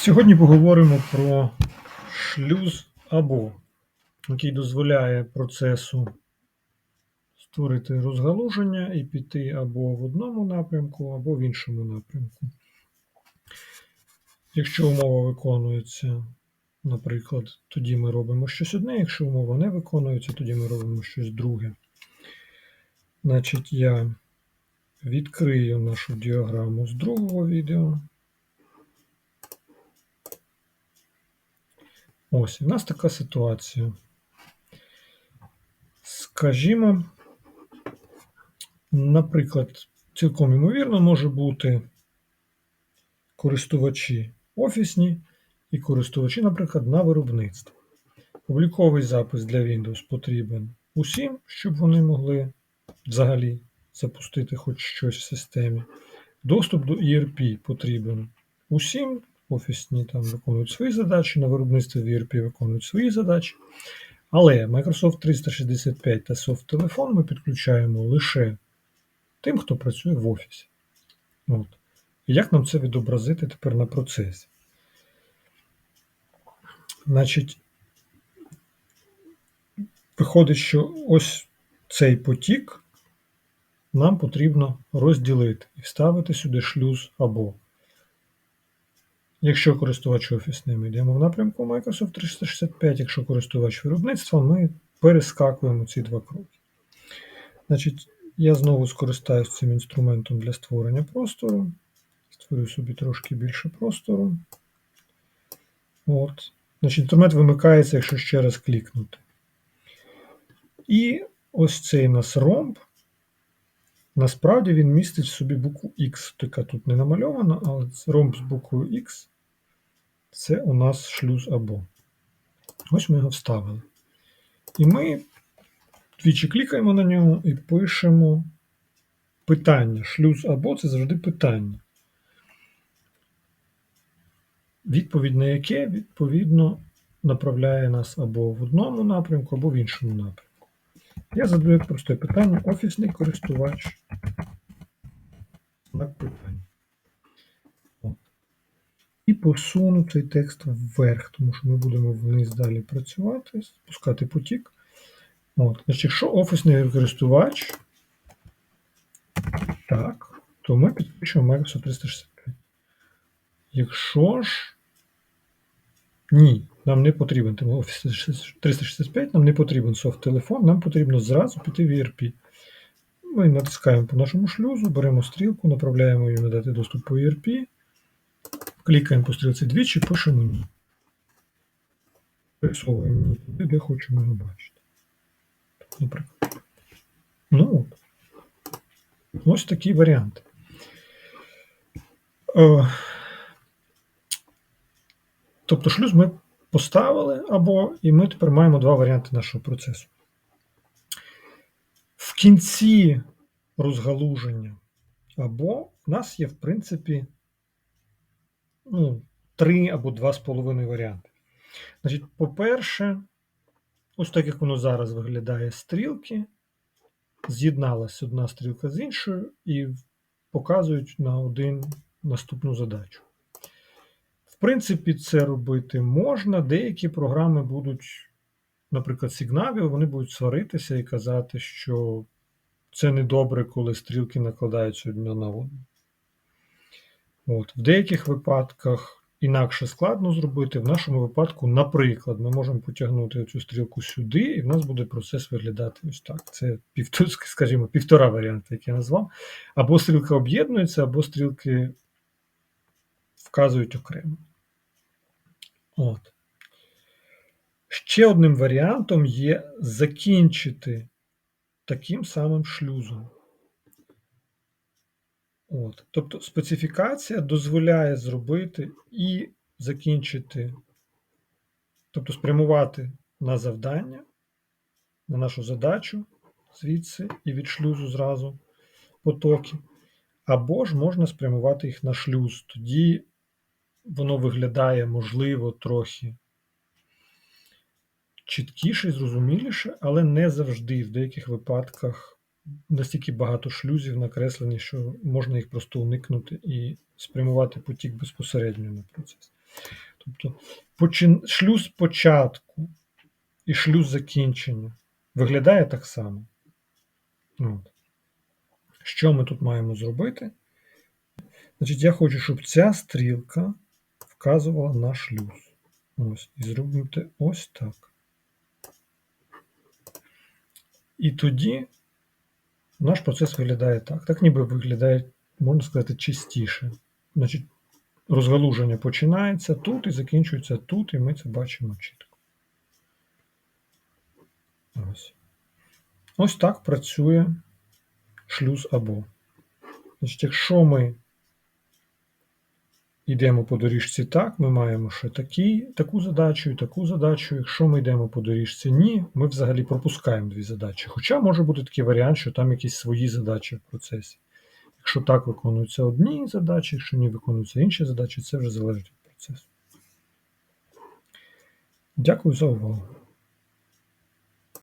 Сьогодні поговоримо про шлюз або, який дозволяє процесу створити розгалуження і піти або в одному напрямку, або в іншому напрямку. Якщо умова виконується, наприклад, тоді ми робимо щось одне, якщо умова не виконується, тоді ми робимо щось друге. Значить, я відкрию нашу діаграму з другого відео. Ось, у нас така ситуація. Скажімо, наприклад, цілком ймовірно може бути користувачі офісні і користувачі, наприклад, на виробництво. Обліковий запис для Windows потрібен усім, щоб вони могли взагалі запустити хоч щось в системі. Доступ до ERP потрібен усім. Офісні там виконують свої задачі, на виробництві в ERP виконують свої задачі. Але Microsoft 365 та Soft Telephone ми підключаємо лише тим, хто працює в офісі. От. І як нам це відобразити тепер на процесі? Значить, виходить, що ось цей потік нам потрібно розділити і вставити сюди шлюз або. Якщо користувач офісний, ми йдемо в напрямку Microsoft 365, якщо користувач виробництва, ми перескакуємо ці два кроки. Значить, я знову скористаюся цим інструментом для створення простору. Створю собі трошки більше простору. От. Значить, Інструмент вимикається, якщо ще раз клікнути. І ось цей у нас ромб. Насправді він містить в собі букву X, яка тут не намальована, але ромб з буквою X це у нас шлюз або. Ось ми його вставили. І ми двічі клікаємо на нього і пишемо питання. Шлюз або це завжди питання. Відповідь на яке, відповідно, направляє нас або в одному напрямку, або в іншому напрямку. Я задаю просте питання: офісний користувач. Знак питання. І посуну цей текст вверх, тому що ми будемо вниз далі працювати, спускати потік. От. Значить, Якщо офісний користувач, так, то ми підключимо Microsoft 365. Якщо ж ні, нам не потрібен Office 365, нам не потрібен софт-телефон, нам потрібно зразу піти в ERP. Ми натискаємо по нашому шлюзу, беремо стрілку, направляємо її надати доступ по ERP. Клікаємо по стрілці двічі, пишемо ні. Пересовуємо туди, де хочемо його бачити. Наприклад. Ну от. Ось такі варіанти. Е, тобто шлюз ми поставили або, і ми тепер маємо два варіанти нашого процесу. В кінці розгалуження або в нас є, в принципі, ну, три або два з половиною варіанти. Значить, по-перше, ось так як воно зараз виглядає стрілки, з'єдналася одна стрілка з іншою і показують на один наступну задачу. Принципі, це робити можна. Деякі програми будуть, наприклад, Signavio, вони будуть сваритися і казати, що це недобре, коли стрілки накладаються одна на одну. От. В деяких випадках інакше складно зробити. В нашому випадку, наприклад, ми можемо потягнути цю стрілку сюди, і в нас буде процес виглядати ось так. Це скажімо, півтора варіанти, як я назвав. Або стрілка об'єднується, або стрілки вказують окремо. От. Ще одним варіантом є закінчити таким самим шлюзом. От. Тобто специфікація дозволяє зробити і закінчити, тобто спрямувати на завдання, на нашу задачу звідси і від шлюзу зразу потоки, або ж можна спрямувати їх на шлюз. Тоді воно виглядає, можливо, трохи чіткіше і зрозуміліше, але не завжди в деяких випадках настільки багато шлюзів накреслені, що можна їх просто уникнути і спрямувати потік безпосередньо на процес. Тобто почин... шлюз початку і шлюз закінчення виглядає так само. От. Що ми тут маємо зробити? Значить, я хочу, щоб ця стрілка вказувала на шлюз. Ось. І зробимо ось так. І тоді наш процес виглядає так. Так ніби виглядає, можна сказати, чистіше. Значить, розгалуження починається тут і закінчується тут, і ми це бачимо чітко. Ось. Ось так працює шлюз або. Значить, якщо ми йдемо по доріжці так, ми маємо ще такі, таку задачу і таку задачу. Якщо ми йдемо по доріжці ні, ми взагалі пропускаємо дві задачі. Хоча може бути такий варіант, що там якісь свої задачі в процесі. Якщо так виконуються одні задачі, якщо ні виконуються інші задачі, це вже залежить від процесу. Дякую за увагу.